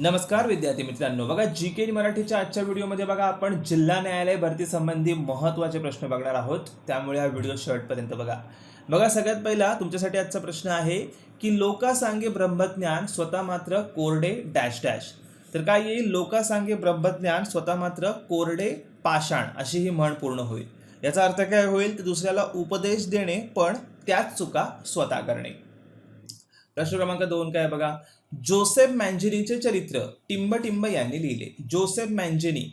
नमस्कार विद्यार्थी मित्रांनो. बघा जी के मराठीच्या आजच्या व्हिडिओमध्ये बघा आपण जिल्हा न्यायालय भरती संबंधी महत्त्वाचे प्रश्न बघणार आहोत. त्यामुळे हा व्हिडिओ शेवटपर्यंत बघा. बघा सगळ्यात पहिला तुमच्यासाठी आजचा प्रश्न आहे की लोकासांगे ब्रह्मज्ञान स्वतः मात्र कोरडे डॅश डॅश. तर काय येईल? लोकासांगे ब्रह्मज्ञान स्वतः मात्र कोरडे पाषाण अशी ही म्हण पूर्ण होईल. याचा अर्थ काय होईल? तर दुसऱ्याला उपदेश देणे पण त्याच चुका स्वतः करणे. प्रश्न क्रमांक दोन काय बघा? जोसेफ मॅन्जेनीचे चरित्र टिंब टिंब यांनी लिहिले. जोसेफ मॅन्जेनी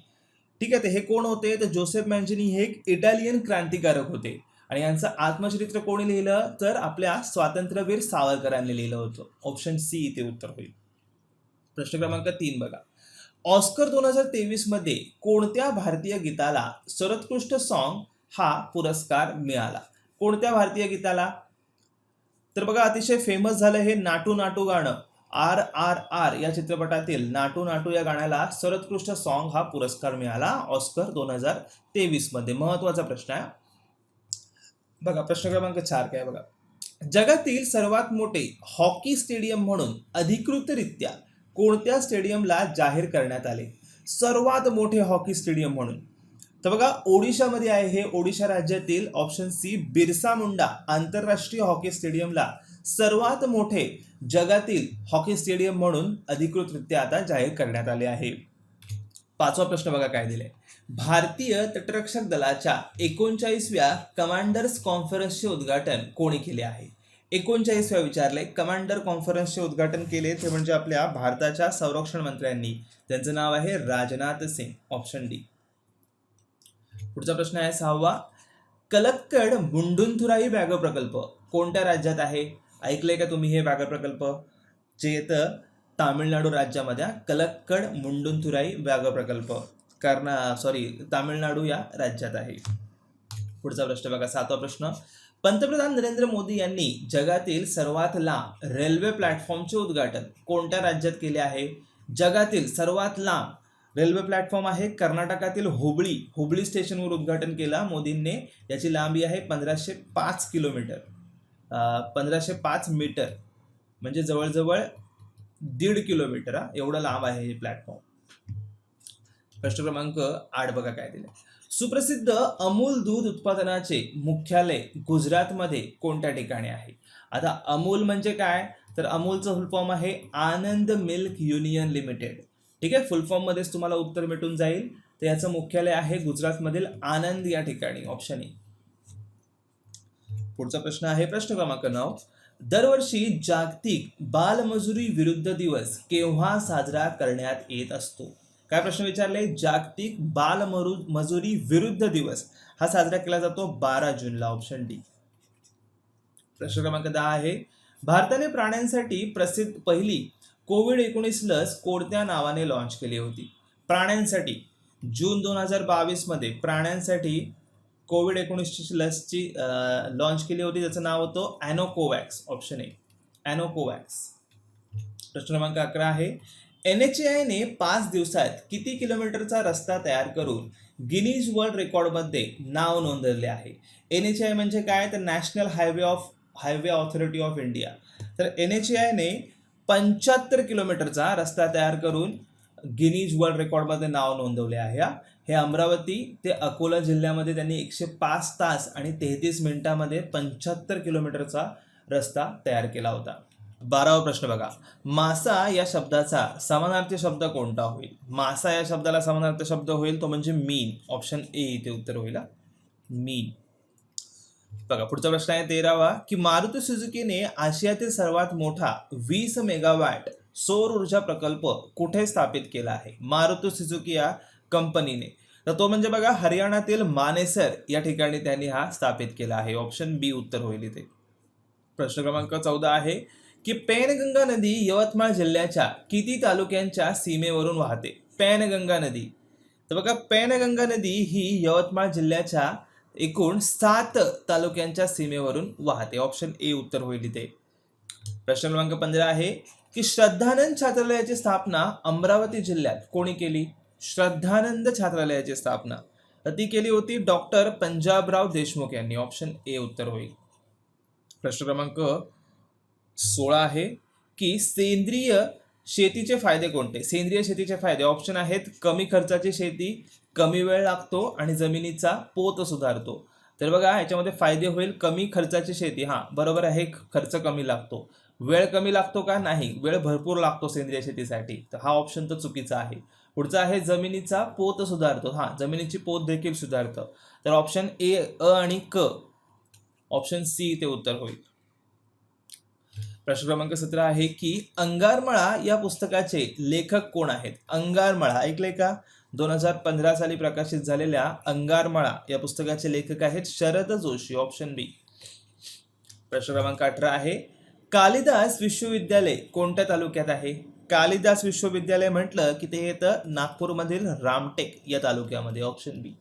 ठीक आहे ते हे कोण होते? तर जोसेफ मॅन्जेनी हे एक इटालियन क्रांतिकारक होते. आणि यांचं आत्मचरित्र कोणी लिहिलं? तर आपल्या स्वातंत्र्यवीर सावरकरांनी लिहिलं होतं. ऑप्शन सी इथे उत्तर होईल. प्रश्न क्रमांक तीन बघा. ऑस्कर दोन हजार तेवीसमध्ये कोणत्या भारतीय गीताला सर्वोत्कृष्ट सॉन्ग हा पुरस्कार मिळाला? कोणत्या भारतीय गीताला? तर बघा अतिशय फेमस झालं हे नाटू नाटू गाणं. आर आर आर या चित्रपटातील नाटू नाटू या गाण्याला सर्वोत्कृष्ट सॉन्ग हा पुरस्कार मिळाला ऑस्कर दोन हजार तेवीसमध्ये. महत्त्वाचा प्रश्न आहे. बघा प्रश्न क्रमांक चार काय बघा. जगातील सर्वात मोठे हॉकी स्टेडियम म्हणून अधिकृतरित्या कोणत्या स्टेडियमला जाहीर करण्यात आले? सर्वात मोठे हॉकी स्टेडियम म्हणून. तर बघा ओडिशामध्ये आहे हे. ओडिशा राज्यातील ऑप्शन सी बिरसा मुंडा आंतरराष्ट्रीय हॉकी स्टेडियमला सर्वात मोठे जगातील हॉकी स्टेडियम म्हणून अधिकृतरित्या आता जाहीर करण्यात आले आहे. पाचवा प्रश्न बघा काय दिले भारतीय तटरक्षक दलाच्या एकोणचाळीसव्या कमांडर्स कॉन्फरन्सचे उद्घाटन कोणी केले आहे? एकोणचाळीसव्या विचारले कमांडर कॉन्फरन्सचे उद्घाटन केले ते म्हणजे आपल्या भारताच्या संरक्षण मंत्र्यांनी. त्यांचं नाव आहे राजनाथ सिंग ऑप्शन डी पुढचा प्रश्न आहे सहावा. कलक्कड मुंडुंथुराई व्याघ्र प्रकल्प कोणत्या राज्यात आहे? ऐकलंय का तुम्ही हे व्याघ्र प्रकल्प? जे येतं तामिळनाडू राज्यामध्ये कलक्कड मुंडुंथुराई व्याघ्र प्रकल्प. कर्ना सॉरी तामिळनाडू या राज्यात आहे. पुढचा प्रश्न बघा सातवा प्रश्न. पंतप्रधान नरेंद्र मोदी यांनी जगातील सर्वात लांब रेल्वे प्लॅटफॉर्मचे उद्घाटन कोणत्या राज्यात केले आहे? जगातील सर्वात लांब रेल्वे प्लॅटफॉर्म आहे कर्नाटकातील हुबळी. हुबळी स्टेशनवर उद्घाटन केला मोदींनी. याची लांबी आहे पंधराशे पाच किलोमीटर. पंधराशे पाच मीटर म्हणजे जवळजवळ दीड किलोमीटर हा. एवढं लांब आहे हे प्लॅटफॉर्म प्रश्न क्रमांक आठ बघा काय दिले सुप्रसिद्ध अमूल दूध उत्पादनाचे मुख्यालय गुजरातमध्ये कोणत्या ठिकाणी आहे? आता अमूल म्हणजे काय? तर अमूलचं फुल फॉर्म आहे आनंद मिल्क युनियन लिमिटेड. ठीक आहे? फुलफॉर्ममध्येच मध्येच तुम्हाला उत्तर भेटून जाईल. तर याचं मुख्यालय आहे गुजरातमधील आनंद या ठिकाणी ऑप्शन ए. पुढचा प्रश्न आहे प्रश्न क्रमांक नऊ. दरवर्षी जागतिक बालमजुरी विरुद्ध दिवस केव्हा साजरा करण्यात येत असतो? काय प्रश्न विचारले? जागतिक बालमरु मजुरी विरुद्ध दिवस हा साजरा केला जातो बारा जूनला ऑप्शन डी प्रश्न क्रमांक दहा आहे. भारताने प्राण्यांसाठी प्रसिद्ध पहिली कोविड एकोणीस लस कोणत्या नावाने लॉन्च केली होती? प्राण्यांसाठी. जून दोन हजार बावीसमध्ये प्राण्यांसाठी कोविड एकोणीसची लसची लॉन्च केली होती त्याचं नाव होतं ॲनोकोवॅक्स ऑप्शन ए ॲनोकोवॅक्स प्रश्न क्रमांक अकरा आहे. एन एच आयने पाच दिवसात किती किलोमीटरचा रस्ता तयार करून गिनीज वर्ल्ड रेकॉर्डमध्ये नाव नोंदवले आहे? एन एच आय म्हणजे काय? तर national highway of highway authority of India तर एन एच आयने पंच्याहत्तर किलोमीटरचा रस्ता तयार करून गिनीज वर्ल्ड रेकॉर्डमध्ये नाव नोंदवले आहे हे अमरावती ते अकोला जिल्ह्यामध्ये त्यांनी एकशे पाच तास आणि तेहतीस मिनिटामध्ये पंच्याहत्तर किलोमीटरचा रस्ता तयार केला होता. बारावा प्रश्न बघा. मासा या शब्दाचा समानार्थी शब्द कोणता होईल? मासा या शब्दाला समानार्थी शब्द होईल तो म्हणजे मीन ऑप्शन ए इथे उत्तर होईल हा. मीन बघा पुढचा प्रश्न आहे तेरावा. की मारुती सुझुकीने आशियातील सर्वात मोठा वीस मेगावॅट सौर ऊर्जा प्रकल्प कुठे स्थापित केला आहे? मारुती सुझुकी या कंपनीने. तर तो म्हणजे बघा हरियाणातील मानेसर या ठिकाणी त्यांनी हा स्थापित केला आहे. ऑप्शन बी उत्तर होईल इथे. प्रश्न क्रमांक चौदा आहे की पेनगंगा नदी यवतमाळ जिल्ह्याच्या किती तालुक्यांच्या सीमेवरून वाहते? पेनगंगा नदी. तर बघा पेनगंगा नदी ही यवतमाळ जिल्ह्याच्या एकूण सात तालुक्यांच्या सीमेवरून वाहते. ऑप्शन ए उत्तर होईल इथे. प्रश्न क्रमांक पंधरा आहे की श्रद्धानंद छात्रालयाची स्थापना अमरावती जिल्ह्यात कोणी केली? श्रद्धानंद छात्रालयाची स्थापना. तर ती केली होती डॉक्टर पंजाबराव देशमुख यांनी. ऑप्शन ए उत्तर होईल. प्रश्न क्रमांक सोळा आहे की सेंद्रिय शेतीचे फायदे कोणते? सेंद्रिय शेतीचे फायदे ऑप्शन आहेत कमी खर्चाची शेती कमी वेळ लागतो आणि जमिनीचा पोत सुधारतो. तर बघा याच्यामध्ये फायदे होईल कमी खर्चाची शेती. हां बरोबर आहे खर्च कमी लागतो. वेळ कमी लागतो का? नाही. वेळ भरपूर लागतो सेंद्रिय शेतीसाठी. तर हा ऑप्शन तर चुकीचा आहे. पुढचा आहे जमिनीचा पोत सुधारतो. हां जमिनीची पोत देखील सुधारतं. तर ऑप्शन ए अ आणि क. ऑप्शन सी ते उत्तर होईल. प्रश्न क्रमांक सतरा आहे की अंगारमळा या पुस्तकाचे लेखक कोण आहेत? अंगारमळा ऐकले का? दोन हजार पंधरा साली प्रकाशित झालेल्या अंगारमळा या पुस्तकाचे लेखक आहेत शरद जोशी ऑप्शन बी प्रश्न क्रमांक अठरा आहे कालिदास विश्वविद्यालय कोणत्या तालुक्यात आहे? कालिदास विश्वविद्यालय म्हटलं की ते येतं नागपूरमधील रामटेक या तालुक्यामध्ये ऑप्शन बी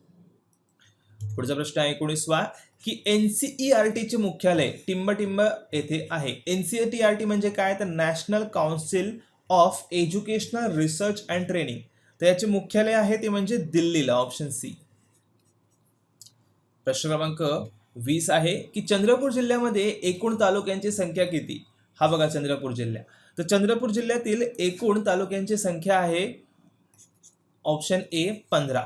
पुढचा प्रश्न आहे एकोणीसवा की एनसीईआर चे मुख्यालय टिंबटिंब येथे आहे. एनसीईआरटी म्हणजे काय? तर national council of educational research and training तर याचे मुख्यालय आहे ते म्हणजे दिल्लीला ऑप्शन सी प्रश्न क्रमांक वीस आहे की चंद्रपूर जिल्ह्यामध्ये एकूण तालुक्यांची संख्या किती? हा बघा चंद्रपूर जिल्हा तर चंद्रपूर जिल्ह्यातील एकूण तालुक्यांची संख्या आहे ऑप्शन ए पंधरा.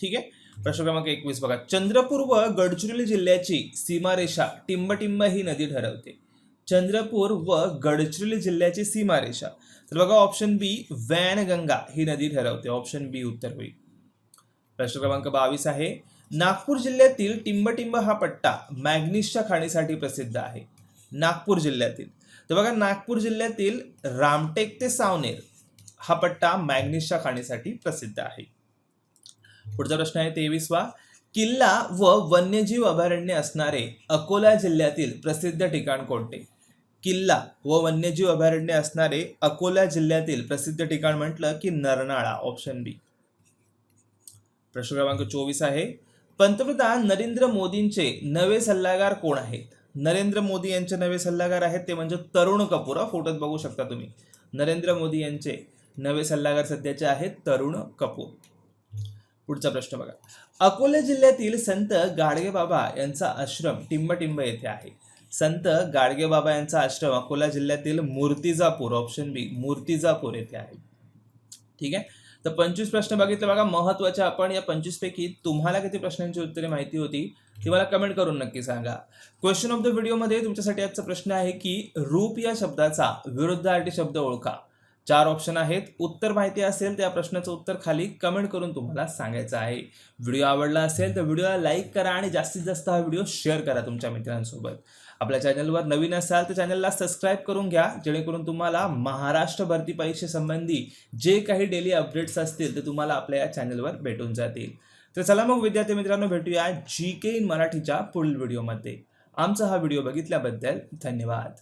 ठीक आहे? प्रश्न क्रमांक एकवीस बघा. चंद्रपूर व गडचिरोली जिल्ह्याची सीमारेषा टिंबटिंब ही नदी ठरवते. चंद्रपूर व गडचिरोली जिल्ह्याची सीमारेषा. तर बघा ऑप्शन बी वॅनगंगा ही नदी ठरवते. ऑप्शन बी उत्तर होईल. प्रश्न क्रमांक बावीस आहे. नागपूर जिल्ह्यातील टिंबटिंब हा पट्टा मॅग्निसच्या खाणीसाठी प्रसिद्ध आहे. नागपूर जिल्ह्यातील. तर बघा नागपूर जिल्ह्यातील रामटेक ते सावनेर हा पट्टा मॅग्नीसच्या खाणीसाठी प्रसिद्ध आहे. पुढचा प्रश्न आहे तेवीसवा. किल्ला व वन्यजीव अभयारण्य असणारे अकोला जिल्ह्यातील प्रसिद्ध ठिकाण कोणते? किल्ला व वन्यजीव अभयारण्य असणारे अकोला जिल्ह्यातील प्रसिद्ध ठिकाण म्हटलं की नरनाळा ऑप्शन बी प्रश्न क्रमांक चोवीस आहे. पंतप्रधान नरेंद्र मोदींचे नवे सल्लागार कोण आहेत? नरेंद्र मोदी यांचे नवे सल्लागार आहेत ते म्हणजे तरुण कपूर. हा फोटोत बघू शकता तुम्ही. नरेंद्र मोदी यांचे नवे सल्लागार सध्याचे आहेत तरुण कपूर. पुढचा प्रश्न बघा. अकोला जिल्ह्यातील संत गाडगे बाबा यांचा आश्रम टिंबटिंब येथे आहे. संत गाडगे बाबा यांचा आश्रम अकोला जिल्ह्यातील मूर्तिजापूर ऑप्शन बी मूर्तिजापूर येथे आहे. ठीक आहे? तर पंचवीस प्रश्न बघितले बघा महत्त्वाचे आपण या पंचवीस पैकी तुम्हाला किती प्रश्नांची उत्तरे माहिती होती ती मला कमेंट करून नक्की सांगा. क्वेश्चन ऑफ द व्हिडिओमध्ये तुमच्यासाठी आजचा प्रश्न आहे की रूप या शब्दाचा विरुद्धार्थी शब्द ओळखा. चार ऑप्शन आहेत. उत्तर माहिती असेल त्या प्रश्नाचं उत्तर खाली कमेंट करून तुम्हाला सांगायचं आहे. व्हिडिओ आवडला असेल तर व्हिडिओला लाईक करा आणि जास्तीत जास्त हा व्हिडिओ शेअर करा तुमच्या मित्रांसोबत. आपल्या चॅनलवर नवीन असाल तर चॅनलला सबस्क्राईब करून घ्या. जेणेकरून तुम्हाला महाराष्ट्र भरती परीक्षेसंबंधी जे काही डेली अपडेट्स असतील ते तुम्हाला आपल्या या चॅनलवर भेटून जातील. तर चला मग विद्यार्थी मित्रांनो भेटूया जी के इन मराठीच्या पुढील व्हिडिओमध्ये आमचा हा व्हिडिओ बघितल्याबद्दल धन्यवाद.